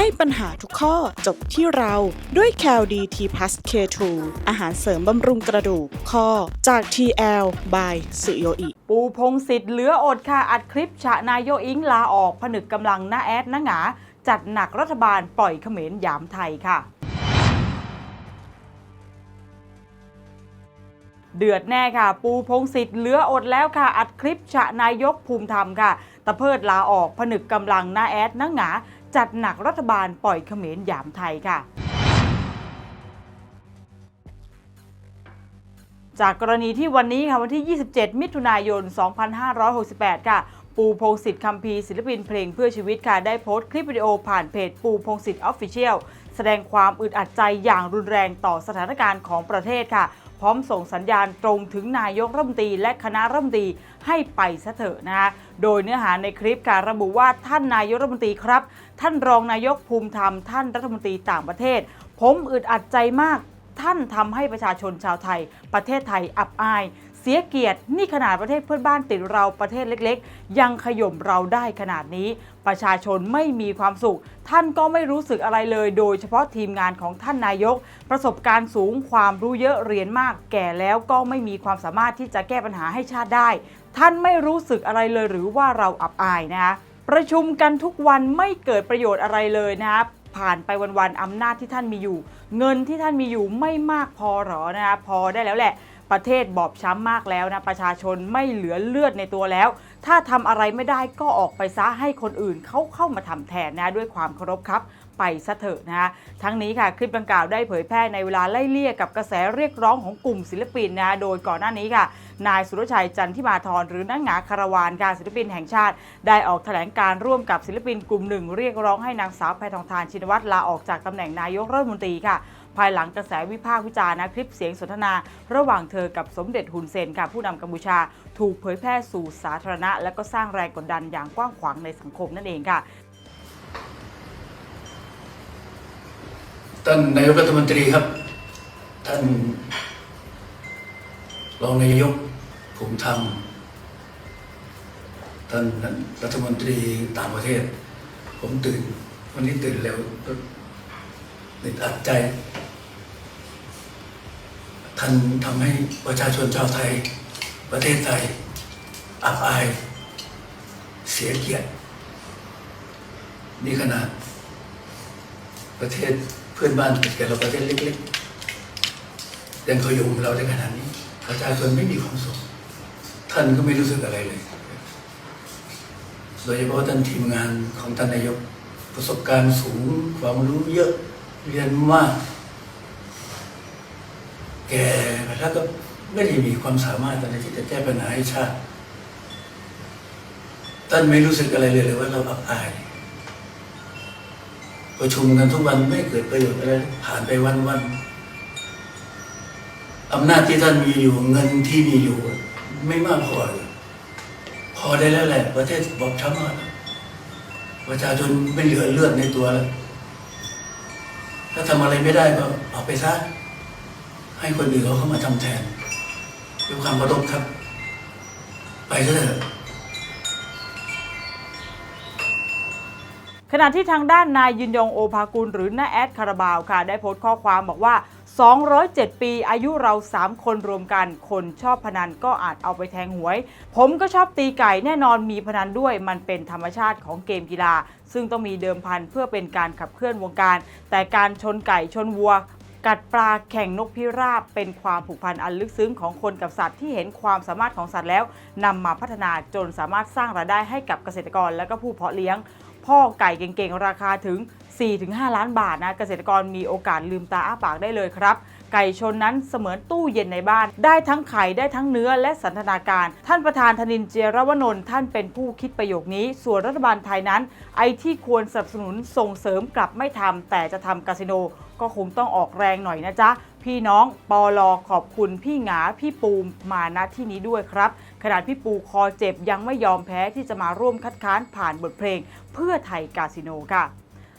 ให้ปัญหาทุกข้อจบที่เราด้วย c a l d t p l u s K2 อาหารเสริมบำรุงกระดูกข้อจาก TL by สุโยอิ ปูพงศิษฐ์เหลืออดค่ะ อัดคลิปฉะนายโยอิงลาออกผนึกกำลังหน้าแอดหน้าหงา จัดหนักรัฐบาลปล่อยเขมรยามไทยค่ะเดือดแน่ค่ะ ปูพงศิษฐ์เหลืออดแล้วค่ะ อัดคลิปฉะนายกภูมิธรรมค่ะ ตะเพิดลาออกผนึกกำลังหน้าแอดหน้าหงา จัดหนักรัฐบาลปล่อยเขมรหยามไทยค่ะจากกรณีที่วันนี้ค่ะวันที่ 27 มิถุนายน 2568 ค่ะ ปูพงศิษฐ์คัมภีศิลปินเพลงเพื่อชีวิตค่ะได้โพสต์คลิปวิดีโอผ่านเพจปูพงศิษฐ์ออฟฟิเชียลแสดงความอึดอัดใจอย่างรุนแรงต่อสถานการณ์ของประเทศค่ะ พร้อมส่งสัญญาณตรงถึงนายกรัฐมนตรีและคณะรัฐมนตรีให้ไปซะเถอะนะคะโดยเนื้อหาในคลิปค่ะระบุว่าท่านนายกรัฐมนตรีครับ ท่านรองนายกภูมิธรรมท่านรัฐมนตรีต่างประเทศ ผมอึดอัดใจมากท่านทำให้ประชาชนชาวไทย ประเทศไทยอับอาย สียเกียรติ นี่ขนาดประเทศเพื่อนบ้านติดเราประเทศเล็กๆ ยังขย่มเราได้ขนาดนี้ ประชาชนไม่มีความสุข ท่านก็ไม่รู้สึกอะไรเลย โดยเฉพาะทีมงานของท่านนายก ประสบการณ์สูงความรู้เยอะเรียนมาก แก่แล้วก็ไม่มีความสามารถที่จะแก้ปัญหาให้ชาติได้ ท่านไม่รู้สึกอะไรเลยหรือว่าเราอับอายนะคะประชุมกันทุกวันไม่เกิดประโยชน์อะไรเลยนะครับผ่านไปวันๆอำนาจที่ท่านมีอยู่ เงินที่ท่านมีอยู่ไม่มากพอหรอนะคะพอได้แล้วแหละ ประเทศบอบช้ำมากแล้วนะประชาชนไม่เหลือเลือดในตัวแล้ว ถ้าทำอะไรไม่ได้ก็ออกไปซะให้คนอื่นเขาเข้ามาทำแทนนะด้วยความเคารพครับไปซะเถอะนะคะทั้งนี้ค่ะคลิปดังกล่าวได้เผยแพร่ในเวลาไล่เลี่ยกับกระแสเรียกร้องของกลุ่มศิลปินนะโดยก่อนหน้านี้ค่ะ นายสุรชัยจันทิมาธรหรือนังหงาคารวานการศิลปินแห่งชาติ ได้ออกแถลงการร่วมกับศิลปินกลุ่มหนึ่งเรียกร้องให้นางสาวแพทองทานชินวัตรลาออกจากตำแหน่งนายกรัฐมนตรีค่ะภายหลังกระแสวิพากษ์วิจารณ์คลิปเสียงสนทนา ระหว่างเธอกับสมเด็จฮุนเซนค่ะผู้นำกัมพูชา ถูกเผยแพร่สู่สาธารณะ และก็สร้างแรงกดดันอย่างกว้างขวางในสังคมนั่นเองค่ะท่านนายกรัฐมนตรีครับท่าน รองนายกภูมิธรรมท่านรัฐมนตรีต่างประเทศ ผมตื่น วันนี้ตื่นเร็วติดอัดใจ ท่านทำให้ประชาชนชาวไทย ประเทศไทย อับอาย เสียเกียรติ นี่ขนาด ประเทศเพื่อนบ้านติดกับเราประเทศเล็กๆยังเขายุงเราได้ขนาดนี้ ประชาชนไม่มีความสุข ท่านก็ไม่รู้สึกอะไรเลย โดยเฉพาะท่านทีมงานของท่านนายกประสบการณ์สูงความรู้เยอะเรียนมาก แก่แล้วก็ไม่ได้มีความสามารถอะไรที่จะแก้ปัญหาให้ชาติ ท่านไม่รู้สึกอะไรเลยเลยว่าเราอับอายประชุมกันทุกวันไม่เกิดประโยชน์อะไรผ่านไปวันวัน อำนาจที่ท่านมีอยู่เงินที่มีอยู่ ไม่มากพอพอได้แล้วแหละ ประเทศบอบช้ำมากประชาชนไม่เหลือเลือดในตัวแล้วถ้าทำอะไรไม่ได้ก็ออกไปซะให้คนอื่นเขาเข้ามาทำแทนด้วยความเคารพครับ ไปเถอะขณะที่ทางด้านนายยืนยงโอภากุลหรือน้าแอดคาราบาวค่ะ ได้โพสต์ข้อความบอกว่า 207 ปี อายุเรา 3 คนรวมกัน คนชอบพนันก็อาจเอาไปแทงหวย ผมก็ชอบตีไก่แน่นอนมีพนันด้วย มันเป็นธรรมชาติของเกมกีฬา ซึ่งต้องมีเดิมพันเพื่อเป็นการขับเคลื่อนวงการ แต่การชนไก่ชนวัวกัดปลาแข่งนกพิราบเป็นความผูกพันอันลึกซึ้งของคนกับสัตว์ที่เห็นความสามารถของสัตว์แล้วนำมาพัฒนาจนสามารถสร้างรายได้ให้กับเกษตรกรและก็ผู้เพาะเลี้ยง พ่อไก่เก่งๆ ราคาถึง 4-5 ล้านบาทนะ เกษตรกรมีโอกาสลืมตาอ้าปากได้เลยครับ ไก่ชนนั้นเสมือนตู้เย็นในบ้าน ได้ทั้งไข่ได้ทั้งเนื้อและสันทนาการ ท่านประธานธนินเจรวนนท์ท่านเป็นผู้คิดประโยคนี้ ส่วนรัฐบาลไทยนั้น ไอที่ควรสนับสนุนส่งเสริมกลับไม่ทำแต่จะทำคาสิโนก็คงต้องออกแรงหน่อยนะจ๊ะพี่น้องปอลอขอบคุณพี่หงาพี่ปูมมาณที่นี้ด้วยครับ ขนาดพี่ปูคอเจ็บยังไม่ยอมแพ้ที่จะมาร่วมคัดค้านผ่านบทเพลง เพื่อไทยกาสิโนค่ะ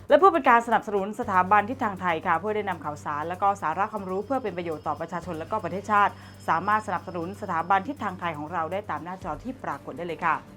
และเพื่อเป็นการสนับสนุนสถาบันทิศทางไทยค่ะ เพื่อได้นำข่าวสาร และก็สาระความรู้เพื่อเป็นประโยชน์ต่อประชาชนและก็ประเทศชาติ สามารถสนับสนุนสถาบันทิศทางไทยของเราได้ตามหน้าจอที่ปรากฏได้เลยค่ะ